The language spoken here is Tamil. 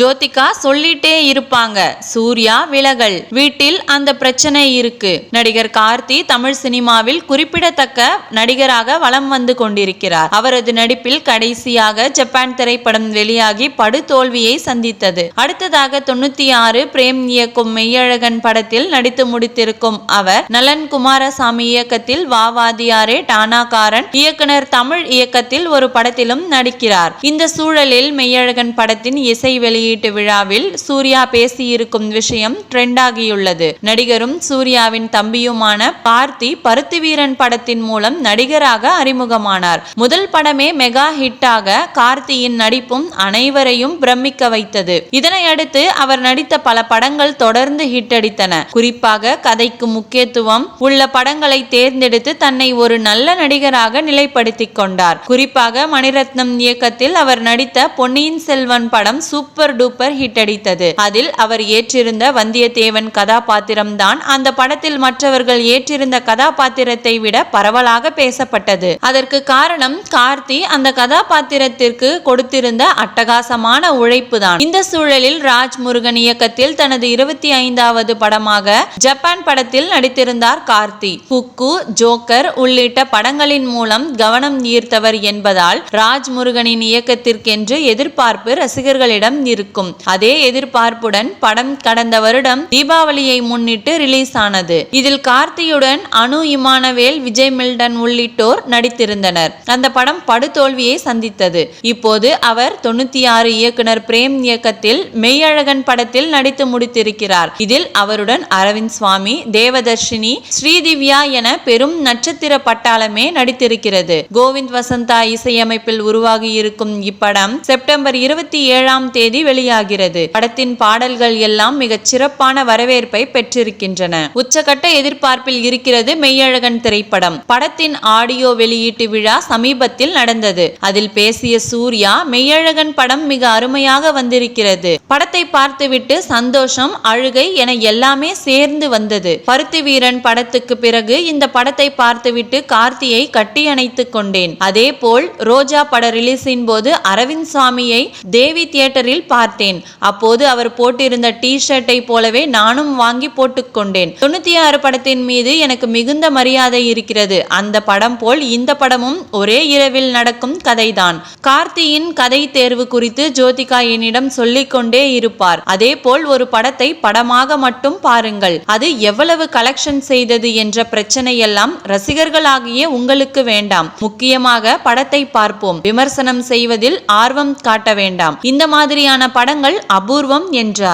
ஜோதிகா சொல்லிட்டே இருப்பாங்க. சூர்யா விலகல். வீட்டில் அந்த பிரச்சனை இருக்கு. நடிகர் கார்த்தி தமிழ் சினிமாவில் குறிப்பிடத்தக்க நடிகராக வலம் வந்து கொண்டிருக்கிறார். அவரது நடிப்பில் கடைசியாக ஜப்பான் திரைப்படம் வெளியாகி படுதோல்வியை சந்தித்தது. அடுத்ததாக தொண்ணூத்தி ஆறு பிரேம் இயக்கும் மெய்யழகன் படத்தில் நடித்து முடித்திருக்கும் அவர் நலன் குமாரசாமி இயக்கத்தில் வாவாதியாரே டானாகாரன் இயக்குனர் தமிழ் இயக்கத்தில் ஒரு படத்திலும் நடிக்கிறார். இந்த சூழலில் மெய்யழகன் படத்தின் இசை வெளியீட்டு விழாவில் சூர்யா பேசியிருக்கும் விஷயம் ட்ரெண்ட் ஆகியுள்ளது நடிகரும் சூர்யாவின் தம்பியுமான பார்த்தி பருத்தி வீரன் படத்தின் மூலம் நடிகராக அறிமுகமானார். முதல் படமே மெகா ஹிட்டாக கார்த்தியின் நடிப்பும் அனைவரையும் பிரமிக்க வைத்தது. இதனையடுத்து அவர் நடித்த பல படங்கள் தொடர்ந்து ஹிட் அடித்தன. குறிப்பாக கதைக்கு முக்கியத்துவம் உள்ள படங்களை தேர்ந்தெடுத்து தன்னை ஒரு நல்ல நடிகராக நிலைப்படுத்திக் கொண்டார். குறிப்பாக மணிரத்னம் இயக்கத்தில் அவர் நடித்த பொன்னியின் செல்வன் படம் சூப்பர் டூப்பர் ஹிட் அடித்தது. அதில் அவர் ஏற்றிருந்த வந்தியத்தேவன் கதாபாத்திரம் தான் அந்த படத்தில் மற்றவர்கள் ஏற்றிருந்த கதாபாத்திரத்தை விட பரவலாக பேசப்பட்டது. அதற்கு காரணம் கார்த்தி அந்த கதாபாத்திரத்திற்கு கொடுத்திருந்த அட்டகாசமான உழைப்பு தான் இந்த சூழலில் ராஜ் முருகன் இயக்கத்தில் தனது இருபத்தி ஐந்தாவது படமாக ஜப்பான் படத்தில் நடித்திருந்தார் கார்த்தி. குக்கு ஜோக்கர் உள்ளிட்ட படங்களின் மூலம் கவனம் ஈர்த்தவர் என்பதால் ராஜ் முருகனின் இயக்கத்திற்கென்று எதிர்பார்ப்பு ரசிகர்களிடம் இருக்கும். அதே எதிர்பார்ப்புடன் படம் கடந்த வருடம் தீபாவளியை முன்னிட்டு ரிலீஸ் ஆனது இதில் கார்த்தியுடன் அனு இமானவேல் விஜய் மில்டன் உள்ளிட்டோர் நடித்திருந்தனர். அந்த படம் படுதோல்வியை சந்தித்தது. இப்போது அவர் தொண்ணூத்தி ஆறு இயக்குனர் பிரேம் இயக்கத்தில் மெய்யழகன் படத்தில் நடித்து முடித்திருக்கிறார். இதில் அவருடன் அரவிந்த் சுவாமி தேவதர்ஷினி ஸ்ரீதிவ்யா என பெரும் நட்சத்திர பட்டாளமே நடித்திருக்கிறது. கோவிந்த் வசந்தா இசையமைப்பில் உருவாகி இருக்கும் இப்படம் செப்டம்பர் இருபத்தி ஏழாம் தேதி வெளியாகிறது படத்தின் பாடல்கள் எல்லாம் மிகச் சிறப்பான வரவேற்பை பெற்றிருக்கின்றன. உச்சகட்ட எதிர்பார்ப்பில் இருக்கிறது மெய்யழகன் திரைப்படம். படத்தின் ஆடியோ வெளியீட்டு விழா சமீபத்தில் நடந்தது. அதில் பேசிய சூர்யா மெய்யழகன் படம் மிக அருமையாக வந்திருக்கிறது. படத்தை பார்த்துவிட்டு சந்தோஷம் அழுகை என எல்லாமே சேர்ந்து வந்தது. பருத்தி வீரன் படத்துக்கு பிறகு இந்த படத்தை பார்த்துவிட்டு கார்த்தியை கட்டி அணைத்துக் கொண்டேன். அதே போல் ரோஜா பட ரிலீஸின் போது அரவிந்த் சுவாமியை தேவி தியேட்டரில் பார்த்து பார்த்தேன். அப்போது அவர் போட்டிருந்த டி ஷர்ட்டை போலவே நானும் வாங்கி போட்டுக்கொண்டேன். தொண்ணூத்தி ஆறு படத்தின் மீது எனக்கு மிகுந்த மரியாதை இருக்கிறது. அந்த படம் போல் இந்த படமும் ஒரே இரவில் நடக்கும் கதைதான். கார்த்தியின் கதை தேர்வு குறித்து ஜோதிகா என்னிடம் சொல்லிக் கொண்டே இருப்பார். அதே போல் ஒரு படத்தை படமாக மட்டும் பாருங்கள். அது எவ்வளவு கலெக்ஷன் செய்தது என்ற பிரச்சனையெல்லாம் ரசிகர்களாகிய உங்களுக்கு வேண்டாம். முக்கியமாக படத்தை பார்ப்போம். விமர்சனம் செய்வதில் ஆர்வம் காட்ட வேண்டாம். இந்த மாதிரியான படங்கள் அபூர்வம் என்றார்.